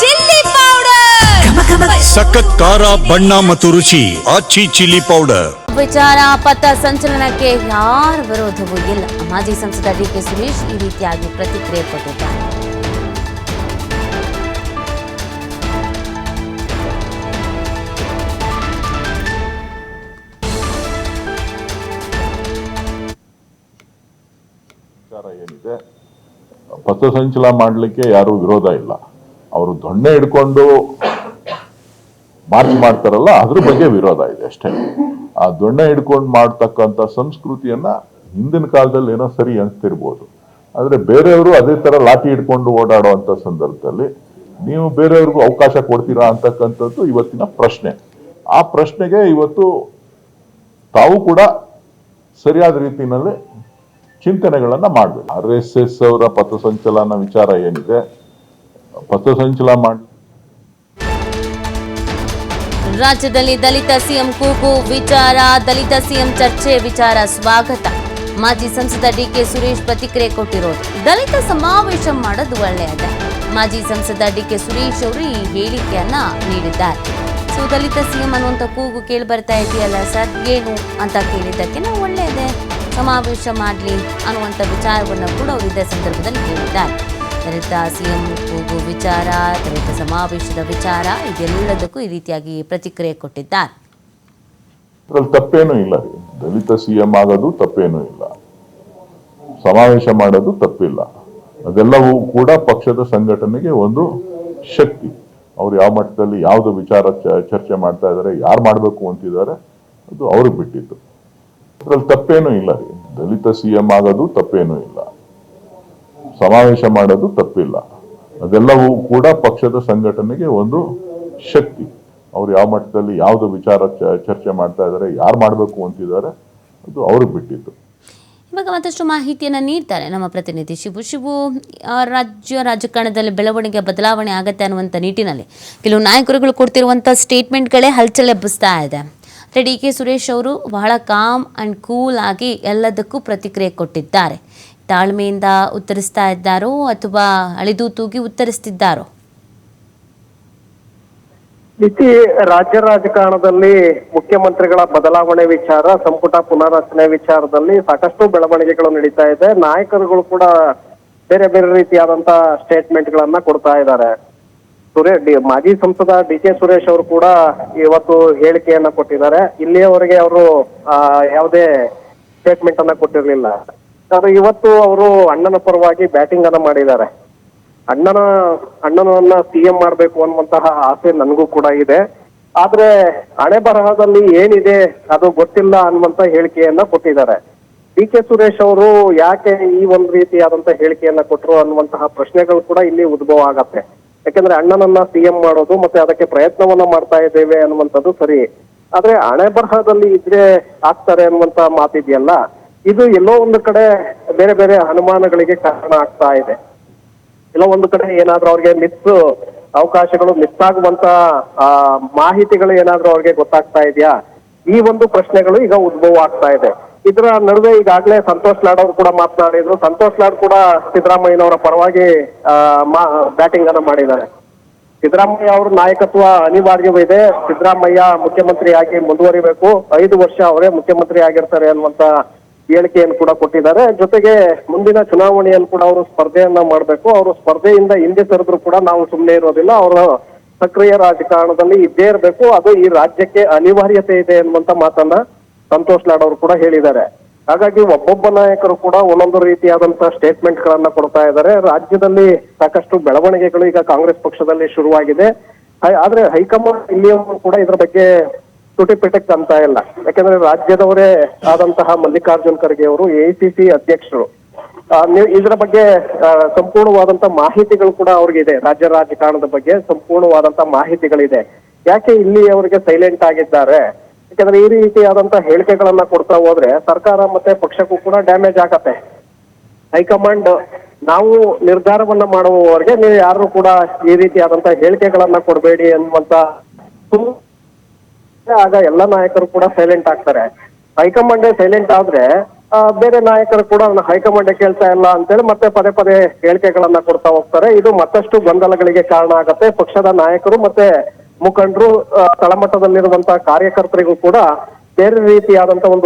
Chilli powder. ಸಖತ್ ಖಾರ ಬಣ್ಣ ಮತ್ತು ರುಚಿ ಆಚಿ ಚಿಲ್ಲಿ ಪೌಡರ್. ವಿಚಾರ ಪಥ ಸಂಚಲನಕ್ಕೆ ಯಾರ ವಿರೋಧವೂ ಇಲ್ಲ. ಮಾಜಿ ಸಂಸದ ಡಿ ಕೆ ಸುರೇಶ್ ಈ ರೀತಿಯಾಗಿ ಪ್ರತಿಕ್ರಿಯೆ ಕೊಟ್ಟಿದ್ದಾರೆ. ವಿಚಾರ ಏನಿದೆ? ಪಥಸಂಚಲ ಮಾಡಲಿಕ್ಕೆ ಯಾರು ವಿರೋಧ ಇಲ್ಲ. ಅವರು ದೊಣ್ಣೆ ಹಿಡ್ಕೊಂಡು ಮಾರ್ಚ್ ಮಾಡ್ತಾರಲ್ಲ, ಅದ್ರ ಬಗ್ಗೆ ವಿರೋಧ ಇದೆ ಅಷ್ಟೇ. ಆ ದೊಣ್ಣೆ ಹಿಡ್ಕೊಂಡು ಮಾಡ್ತಕ್ಕಂಥ ಸಂಸ್ಕೃತಿಯನ್ನ ಹಿಂದಿನ ಕಾಲದಲ್ಲಿ ಏನೋ ಸರಿ ಅನ್ಸ್ತಿರ್ಬೋದು ಆದ್ರೆ ಬೇರೆಯವರು ಅದೇ ತರ ಲಾಠಿ ಹಿಡ್ಕೊಂಡು ಓಡಾಡುವಂತ ಸಂದರ್ಭದಲ್ಲಿ ನೀವು ಬೇರೆಯವ್ರಿಗೂ ಅವಕಾಶ ಕೊಡ್ತೀರಾ ಅಂತಕ್ಕಂಥದ್ದು ಇವತ್ತಿನ ಪ್ರಶ್ನೆ. ಆ ಪ್ರಶ್ನೆಗೆ ಇವತ್ತು ತಾವು ಕೂಡ ಸರಿಯಾದ ರೀತಿಯಲ್ಲಿ ಚಿಂತನೆಗಳನ್ನು ಮಾಡಬೇಕು. ಆರ್ ಎಸ್ ಎಸ್ ಅವರ ಪಥಸಂಚಲನ ವಿಚಾರ ಏನಿದೆ? ಪಥಸಂಚಲ ಮಾಡಿ. ರಾಜ್ಯದಲ್ಲಿ ದಲಿತ ಸಿಎಂ ಕೂಗು, ವಿಚಾರ, ದಲಿತ ಸಿಎಂ ಚರ್ಚೆ, ವಿಚಾರ ಸ್ವಾಗತ. ಮಾಜಿ ಸಂಸದ ಡಿಕೆ ಸುರೇಶ್ ಪ್ರತಿಕ್ರಿಯೆ ಕೊಟ್ಟಿರೋದು. ದಲಿತ ಸಮಾವೇಶ ಮಾಡೋದು ಒಳ್ಳೆಯದ. ಮಾಜಿ ಸಂಸದ ಡಿಕೆ ಸುರೇಶ್ ಅವರು ಈ ಹೇಳಿಕೆಯನ್ನ ನೀಡಿದ್ದಾರೆ. ಸೊ ದಲಿತ ಸಿಎಂ ಅನ್ನುವಂಥ ಕೂಗು ಕೇಳಿ ಬರ್ತಾ ಇದೆಯಲ್ಲ ಸರ್? ಏನು ಅಂತ ಕೇಳಿದ್ದಕ್ಕೆ ನಾವು ಒಳ್ಳೆಯದೇ. ಸಮಾವೇಶ ಮಾಡಲಿ ಅನ್ನುವಂಥ ವಿಚಾರವನ್ನು ಕೂಡ ಅವರು ಇದೇ ಸಂದರ್ಭದಲ್ಲಿ ಹೇಳಿದ್ದಾರೆ ದಲಿತ, ಸಿಎಂ, ಕೂಗು ವಿಚಾರ, ದಲಿತ ಸಮಾವೇಶದ ವಿಚಾರ, ಇದೆಲ್ಲದಕ್ಕೂ ಈ ರೀತಿಯಾಗಿ ಪ್ರತಿಕ್ರಿಯೆ ಕೊಟ್ಟಿದ್ದಾರೆ. ಅದ್ರಲ್ಲಿ ತಪ್ಪೇನೂ ಇಲ್ಲ ದಲಿತ, ಸಿಎಂ ಆಗೋದು ತಪ್ಪೇನೂ ಇಲ್ಲ. ಸಮಾವೇಶ ಮಾಡೋದು ತಪ್ಪಿಲ್ಲ. ಅದೆಲ್ಲವೂ ಕೂಡ ಪಕ್ಷದ ಸಂಘಟನೆಗೆ ಒಂದು ಶಕ್ತಿ. ಅವ್ರು ಯಾವ ಮಟ್ಟದಲ್ಲಿ ಯಾವುದು ವಿಚಾರ ಚರ್ಚೆ ಮಾಡ್ತಾ ಇದ್ದಾರೆ, ಯಾರು ಮಾಡಬೇಕು ಅಂತಿದ್ದಾರೆ, ಅದು ಅವ್ರಿಗೆ ಬಿಟ್ಟಿದ್ದು. ಅದರಲ್ಲಿ ತಪ್ಪೇನೂ ಇಲ್ಲ ರೀ. ದಲಿತ, ಸಿಎಂ ಆಗೋದು ತಪ್ಪೇನೂ ಇಲ್ಲ. ಸಮಾವೇಶ ಮಾಡೋದು ತಪ್ಪಿಲ್ಲ. ಅದೆಲ್ಲವೂ ಕೂಡ ಪಕ್ಷದ ಸಂಘಟನೆಗೆ ಒಂದು ಶಕ್ತಿ. ಅವ್ರು ಯಾವ ಮಟ್ಟದಲ್ಲಿ ಯಾವುದು ವಿಚಾರ ಚರ್ಚೆ ಮಾಡ್ತಾ ಇದ್ದಾರೆ ಯಾರು ಮಾಡಬೇಕು ಅಂತಿದ್ದಾರೆ, ಅದು ಅವ್ರಿಗೆ ಬಿಟ್ಟಿದ್ದು ಇವಾಗ ಮತ್ತಷ್ಟು ಮಾಹಿತಿಯನ್ನು ನೀಡ್ತಾರೆ ನಮ್ಮ ಪ್ರತಿನಿಧಿ ಶಿವು ಶಿವು ರಾಜ್ಯ ರಾಜಕಾರಣದಲ್ಲಿ ಬೆಳವಣಿಗೆ ಬದಲಾವಣೆ ಆಗತ್ತೆ ಅನ್ನುವಂಥ ನಿಟ್ಟಿನಲ್ಲಿ ಕೆಲವು ನಾಯಕರುಗಳು ಕೊಡ್ತಿರುವಂಥ ಸ್ಟೇಟ್ಮೆಂಟ್ಗಳೇ ಹಲ್ಚಲ್ ಎಬ್ಬಿಸ್ತಾ ಇದೆ. ಆದರೆ ಡಿ ಕೆ ಸುರೇಶ್ ಅವರು ಬಹಳ ಕಾಮ್ ಆ್ಯಂಡ್ ಕೂಲ್ ಆಗಿ ಎಲ್ಲದಕ್ಕೂ ಪ್ರತಿಕ್ರಿಯೆ ಕೊಟ್ಟಿದ್ದಾರೆ. ತಾಳ್ಮೆಯಿಂದ ಉತ್ತರಿಸ್ತಾ ಇದ್ದಾರೋ ಅಥವಾ ಅಳಿದು ತೂಗಿ ಉತ್ತರಿಸ್ತಿದ್ದಾರೋ? ಇತಿ ರಾಜ್ಯ ರಾಜಕಾರಣದಲ್ಲಿ ಮುಖ್ಯಮಂತ್ರಿಗಳ ಬದಲಾವಣೆ ವಿಚಾರ, ಸಂಪುಟ ಪುನಾರಚನೆ ವಿಚಾರದಲ್ಲಿ ಸಾಕಷ್ಟು ಬೆಳವಣಿಗೆಗಳು ನಡೀತಾ ಇದೆ. ನಾಯಕರುಗಳು ಕೂಡ ಬೇರೆ ಬೇರೆ ರೀತಿಯಾದಂತ ಸ್ಟೇಟ್ಮೆಂಟ್ ಗಳನ್ನ ಕೊಡ್ತಾ ಇದ್ದಾರೆ. ಸುರೇಶ್ ಡಿ, ಮಾಜಿ ಸಂಸದ ಡಿ ಕೆ ಸುರೇಶ್ ಅವರು ಕೂಡ ಇವತ್ತು ಹೇಳಿಕೆಯನ್ನ ಕೊಟ್ಟಿದ್ದಾರೆ. ಇಲ್ಲಿಯವರೆಗೆ ಅವರು ಯಾವುದೇ ಸ್ಟೇಟ್ಮೆಂಟ್ ಅನ್ನ ಕೊಟ್ಟಿರ್ಲಿಲ್ಲ. ಆದ್ರೆ ಇವತ್ತು ಅವರು ಅಣ್ಣನ ಪರವಾಗಿ ಬ್ಯಾಟಿಂಗ್ ಅನ್ನ ಮಾಡಿದ್ದಾರೆ. ಅಣ್ಣನ, ಅಣ್ಣನನ್ನ ಸಿಎಂ ಮಾಡ್ಬೇಕು ಅನ್ನುವಂತಹ ಆಸೆ ನನಗೂ ಕೂಡ ಇದೆ. ಆದ್ರೆ ಹಣೆ ಬರಹದಲ್ಲಿ ಏನಿದೆ ಅದು ಗೊತ್ತಿಲ್ಲ ಅನ್ನುವಂತ ಹೇಳಿಕೆಯನ್ನ ಕೊಟ್ಟಿದ್ದಾರೆ. ಡಿ ಕೆ ಸುರೇಶ್ ಅವರು ಯಾಕೆ ಈ ಒಂದ್ ರೀತಿಯಾದಂತ ಹೇಳಿಕೆಯನ್ನ ಕೊಟ್ಟರು ಅನ್ನುವಂತಹ ಪ್ರಶ್ನೆಗಳು ಕೂಡ ಇಲ್ಲಿ ಉದ್ಭವ ಆಗತ್ತೆ. ಯಾಕಂದ್ರೆ ಅಣ್ಣನನ್ನ ಸಿಎಂ ಮಾಡೋದು ಮತ್ತೆ ಅದಕ್ಕೆ ಪ್ರಯತ್ನವನ್ನ ಮಾಡ್ತಾ ಇದ್ದೇವೆ ಅನ್ನುವಂಥದ್ದು ಸರಿ. ಆದ್ರೆ ಹಣೆ ಬರಹದಲ್ಲಿ ಇದ್ರೆ ಆಗ್ತಾರೆ ಅನ್ನುವಂತ ಮಾತಿದೆಯಲ್ಲ ಇದು ಎಲ್ಲೋ ಒಂದು ಕಡೆ ಬೇರೆ ಬೇರೆ ಅನುಮಾನಗಳಿಗೆ ಕಾರಣ ಆಗ್ತಾ ಇದೆ. ಎಲ್ಲೋ ಒಂದು ಕಡೆ ಏನಾದ್ರೂ ಅವ್ರಿಗೆ ಮಿಸ್ ಅವಕಾಶಗಳು ಮಿಸ್ ಆಗುವಂತ ಆ, ಮಾಹಿತಿಗಳು ಏನಾದ್ರೂ ಅವ್ರಿಗೆ ಗೊತ್ತಾಗ್ತಾ ಇದೆಯಾ? ಈ ಒಂದು ಪ್ರಶ್ನೆಗಳು ಈಗ ಉದ್ಭವ ಆಗ್ತಾ ಇದೆ. ಇದರ ನಡುವೆ ಈಗಾಗಲೇ ಸಂತೋಷ್ ಲಾಡ್ ಅವರು ಕೂಡ ಮಾತನಾಡಿದ್ರು. ಸಂತೋಷ್ ಲಾಡ್ ಕೂಡ ಸಿದ್ದರಾಮಯ್ಯನವರ ಪರವಾಗಿ ಬ್ಯಾಟಿಂಗ್ ಅನ್ನ ಮಾಡಿದ್ದಾರೆ. ಸಿದ್ದರಾಮಯ್ಯ ಅವ್ರ ನಾಯಕತ್ವ ಅನಿವಾರ್ಯವಿದೆ ಸಿದ್ದರಾಮಯ್ಯ ಮುಖ್ಯಮಂತ್ರಿಯಾಗಿ ಮುಂದುವರಿಬೇಕು. ಐದು ವರ್ಷ ಅವರೇ ಮುಖ್ಯಮಂತ್ರಿ ಆಗಿರ್ತಾರೆ ಅನ್ನುವಂತ ಹೇಳಿಕೆಯನ್ನು ಕೂಡ ಕೊಟ್ಟಿದ್ದಾರೆ. ಜೊತೆಗೆ ಮುಂದಿನ ಚುನಾವಣೆಯಲ್ಲಿ ಕೂಡ ಅವರು ಸ್ಪರ್ಧೆಯನ್ನ ಮಾಡಬೇಕು. ಅವರು ಸ್ಪರ್ಧೆಯಿಂದ ಹಿಂದೆ ಸರಿದ್ರು ಕೂಡ ನಾವು ಸುಮ್ಮನೆ ಇರೋದಿಲ್ಲ. ಅವರ ಸಕ್ರಿಯ ರಾಜಕಾರಣದಲ್ಲಿ ಇದ್ದೇ ಇರಬೇಕು. ಅದು ಈ ರಾಜ್ಯಕ್ಕೆ ಅನಿವಾರ್ಯತೆ ಇದೆ ಎನ್ನುವಂತ ಮಾತನ್ನ ಸಂತೋಷ್ ಲಾಡ್ ಅವರು ಕೂಡ ಹೇಳಿದ್ದಾರೆ. ಹಾಗಾಗಿ ಒಬ್ಬೊಬ್ಬ ನಾಯಕರು ಕೂಡ ಒಂದೊಂದು ರೀತಿಯಾದಂತಹ ಸ್ಟೇಟ್ಮೆಂಟ್ ಗಳನ್ನ ಕೊಡ್ತಾ ಇದ್ದಾರೆ. ರಾಜ್ಯದಲ್ಲಿ ಸಾಕಷ್ಟು ಬೆಳವಣಿಗೆಗಳು ಈಗ ಕಾಂಗ್ರೆಸ್ ಪಕ್ಷದಲ್ಲಿ ಶುರುವಾಗಿದೆ. ಆದ್ರೆ ಹೈಕಮಾಂಡ್ ಇಲ್ಲಿಯೂ ಕೂಡ ಇದ್ರ ಬಗ್ಗೆ ತುಟಿ ಪಿಟಕ್ ಅಂತ ಇಲ್ಲ. ಯಾಕಂದ್ರೆ ರಾಜ್ಯದವರೇ ಆದಂತಹ ಮಲ್ಲಿಕಾರ್ಜುನ್ ಖರ್ಗೆ ಅವರು ಎಐಸಿಸಿ ಅಧ್ಯಕ್ಷರು. ನೀವು ಇದರ ಬಗ್ಗೆ ಸಂಪೂರ್ಣವಾದಂತ ಮಾಹಿತಿಗಳು ಕೂಡ ಅವ್ರಿಗಿದೆ. ರಾಜ್ಯ ರಾಜಕಾರಣದ ಬಗ್ಗೆ ಸಂಪೂರ್ಣವಾದಂತ ಮಾಹಿತಿಗಳಿದೆ. ಯಾಕೆ ಇಲ್ಲಿ ಅವರಿಗೆ ಸೈಲೆಂಟ್ ಆಗಿದ್ದಾರೆ? ಯಾಕಂದ್ರೆ ಈ ರೀತಿಯಾದಂತ ಹೇಳಿಕೆಗಳನ್ನ ಕೊಡ್ತಾ ಹೋದ್ರೆ ಸರ್ಕಾರ ಮತ್ತೆ ಪಕ್ಷಕ್ಕೂ ಕೂಡ ಡ್ಯಾಮೇಜ್ ಆಗತ್ತೆ. ಹೈಕಮಾಂಡ್ ನಾವು ನಿರ್ಧಾರವನ್ನ ಮಾಡುವವರೆಗೆ ನೀವು ಯಾರು ಕೂಡ ಈ ರೀತಿಯಾದಂತ ಹೇಳಿಕೆಗಳನ್ನ ಕೊಡಬೇಡಿ ಅನ್ನುವಂತ ಆಗ ಎಲ್ಲ ನಾಯಕರು ಕೂಡ ಸೈಲೆಂಟ್ ಆಗ್ತಾರೆ. ಹೈಕಮಾಂಡ್ ಸೈಲೆಂಟ್ ಆದ್ರೆ ಬೇರೆ ನಾಯಕರು ಕೂಡ ನನ್ನ ಹೈಕಮಾಂಡ್ ಕೇಳ್ತಾ ಇಲ್ಲ ಅಂತೇಳಿ ಮತ್ತೆ ಪದೇ ಪದೇ ಹೇಳಿಕೆಗಳನ್ನ ಕೊಡ್ತಾ ಹೋಗ್ತಾರೆ. ಇದು ಮತ್ತಷ್ಟು ಗೊಂದಲಗಳಿಗೆ ಕಾರಣ ಆಗತ್ತೆ. ಪಕ್ಷದ ನಾಯಕರು ಮತ್ತೆ ಮುಖಂಡರು ತಳಮಟ್ಟದಲ್ಲಿರುವಂತಹ ಕಾರ್ಯಕರ್ತರಿಗೂ ಕೂಡ ಬೇರೆ ರೀತಿಯಾದಂತಹ ಒಂದು